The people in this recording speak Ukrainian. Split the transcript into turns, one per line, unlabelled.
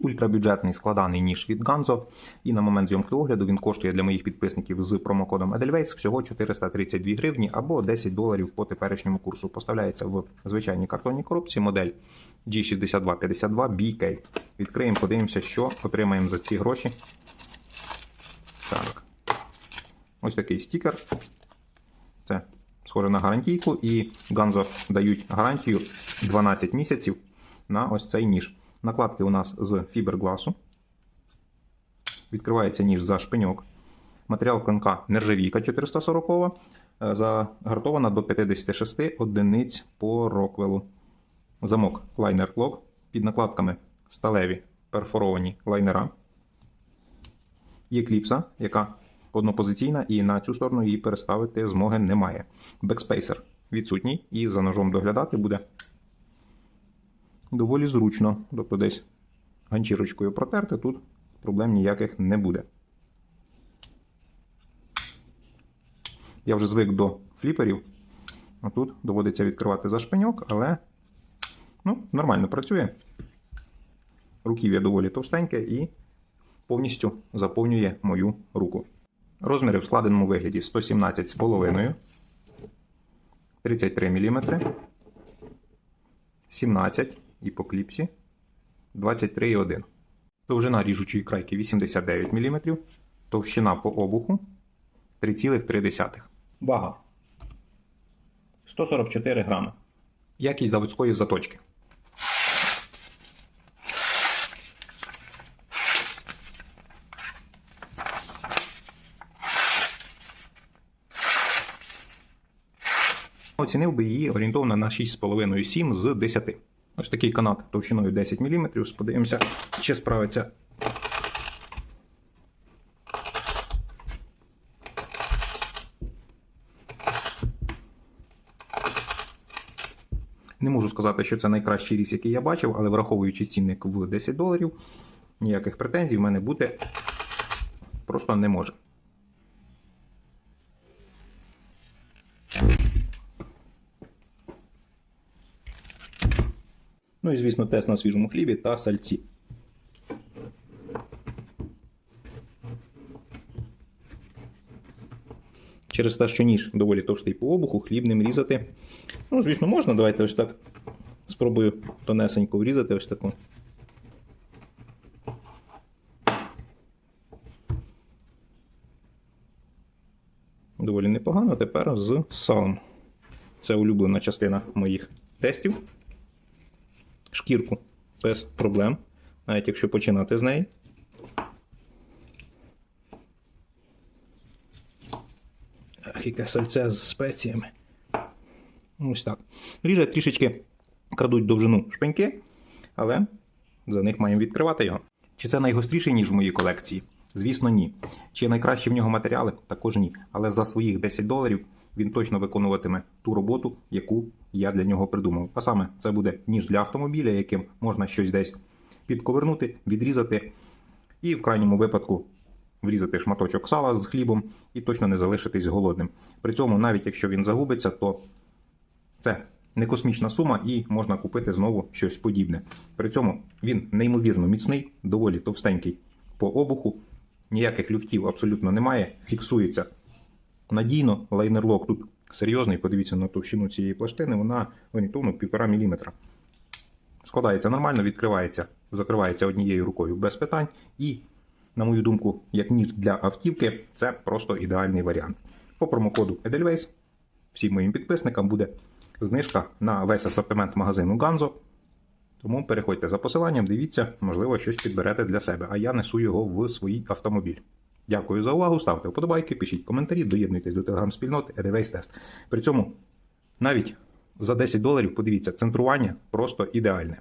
Ультрабюджетний складаний ніж від Ganzo. І на момент зйомки огляду він коштує для моїх підписників з промокодом Edelweiss всього 432 гривні або 10 доларів по теперішньому курсу. Поставляється в звичайній картонній коробці модель G6252 BK. Відкриємо, подивимося, що отримаємо за ці гроші. Так. Ось такий стікер. Це схоже на гарантійку, і Ganzo дають гарантію 12 місяців на ось цей ніж. Накладки у нас з фібергласу. Відкривається ніж за шпиньок. Матеріал клинка нержавійка 440 е, загартована до 56 одиниць по роквелу. Замок лайнер клок. Під накладками сталеві перфоровані лайнера. Є кліпса, яка однопозиційна, і на цю сторону її переставити змоги немає. Бекспейсер відсутній, і за ножом доглядати буде доволі зручно. Тобто десь ганчірочкою протерти, тут проблем ніяких не буде. Я вже звик до фліперів, а тут доводиться відкривати за шпиньок, але ну, нормально працює. Руків'я доволі товстеньке і повністю заповнює мою руку. Розміри в складеному вигляді 117,5, 33 мм, 17 і по кліпсі 23,1. Довжина ріжучої крайки 89 мм, товщина по обуху 3,3. Вага 144 грами. Якість заводської заточки. Оцінив би її орієнтовно на 6,5-7 з 10. Ось такий канат товщиною 10 мм. Подивимося, чи справиться. Не можу сказати, що це найкращий ріс, який я бачив, але враховуючи цінник в 10 доларів, ніяких претензій в мене бути просто не може. Ну і, звісно, тест на свіжому хлібі та сальці. Через те, що ніж доволі товстий по обуху, хліб ним різати. Ну, звісно, можна. Давайте ось так спробую тонесенько врізати ось таку. Доволі непогано. Тепер з салом. Це улюблена частина моїх тестів шкірку без проблем, навіть якщо починати з неї. Ах, яке сальце з спеціями. Ось так. Ріже трішечки крадуть довжину шпеньки, але за них маємо відкривати його. Чи це найгостріший ніж в моїй колекції? Звісно, ні. Чи найкращі в нього матеріали? Також ні. Але за своїх 10 доларів він точно виконуватиме ту роботу, яку я для нього придумав. А саме це буде ніж для автомобіля, яким можна щось десь підковернути, відрізати, і в крайньому випадку врізати шматочок сала з хлібом і точно не залишитись голодним. При цьому, навіть якщо він загубиться, то це не космічна сума і можна купити знову щось подібне. При цьому він неймовірно міцний, доволі товстенький по обуху, ніяких люфтів абсолютно немає, фіксується надійно. Лайнерлок тут серйозний, подивіться на товщину цієї пластини, вона орієнтовно 1,5 мм. Складається нормально, відкривається, закривається однією рукою без питань. І, на мою думку, як ніж для автівки, це просто ідеальний варіант. По промокоду Edelweiss всім моїм підписникам буде знижка на весь асортимент магазину Ganzo. Тому переходьте за посиланням, дивіться, можливо, щось підберете для себе, а я несу його в свій автомобіль. Дякую за увагу, ставте вподобайки, пишіть коментарі, доєднуйтесь до телеграм-спільноти Edelweiss Test. При цьому навіть за 10 доларів, подивіться, центрування просто ідеальне.